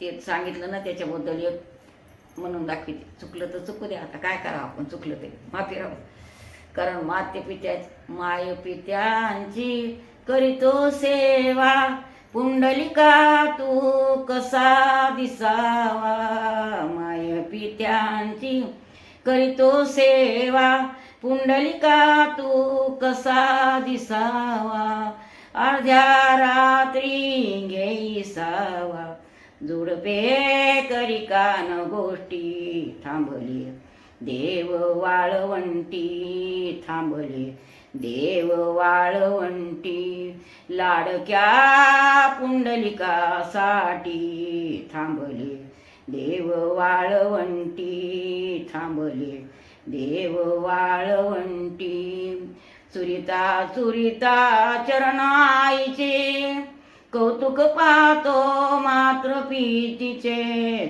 ते सांगितलं ना त्याच्याबद्दल एक म्हणून दाखवते चुकलं तर चुकू द्या आता काय करावं आपण? चुकलं ते माफी राहू. कारण माते पित्या माय पित्यांची करीतो सेवा. पुंडलिका तू कसा दिसावा? माय पित्यांची करीतो सेवा. पुंडलिका तू कसा दिसावा? अर्ध्या रात्री घेईसावा जुडपे करिकान गोष्टी थांबली. देव वाळवंटी थांबले. देव वाळवंटी लाडक्या पुंडलिकासाठी थांबली. देव वाळवंटी थांबली. देव वाळवंटी चुरिता चुरिता चरणाईचे कौतुक पाहतो मात्र पीतीचे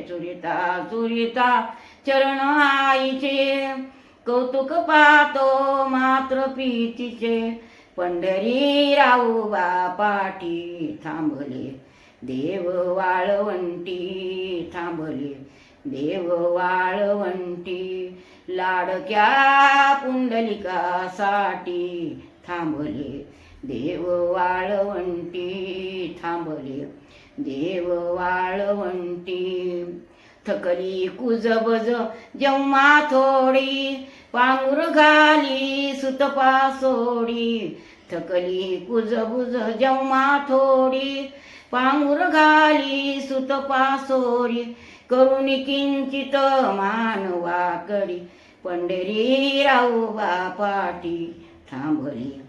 चुरिता चुरिता चरण आईचे. कौतुक पाहतो मात्र पीतीचे पंढरी राऊ पाठी थांबले. देव वाळवंटी थांबले. देव वाळवंटी लाडक्या पुंडलिकासाठी थांबले. देव वाळवंटी थांबले. देव वाळवंटी थकली कुजबज जेव्हा थोडी पांघुर घाली सुतपा सोडी. थकली कुजबुज जेव्हा थोडी पांघुर घाली सुतपा करुणी किंचित मानवाकडी पंढरी राऊ बापाटी थांबली.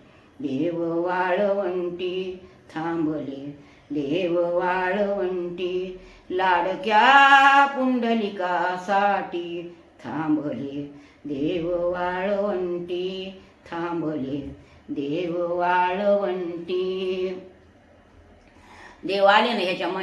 देव वाळवंटी थांबले देव वाळवंटी लाडक्या पुंडलिकासाठी थांबले देव वाळवंटी थांबले देव वाळवंटी. देव आले ना ह्याच्या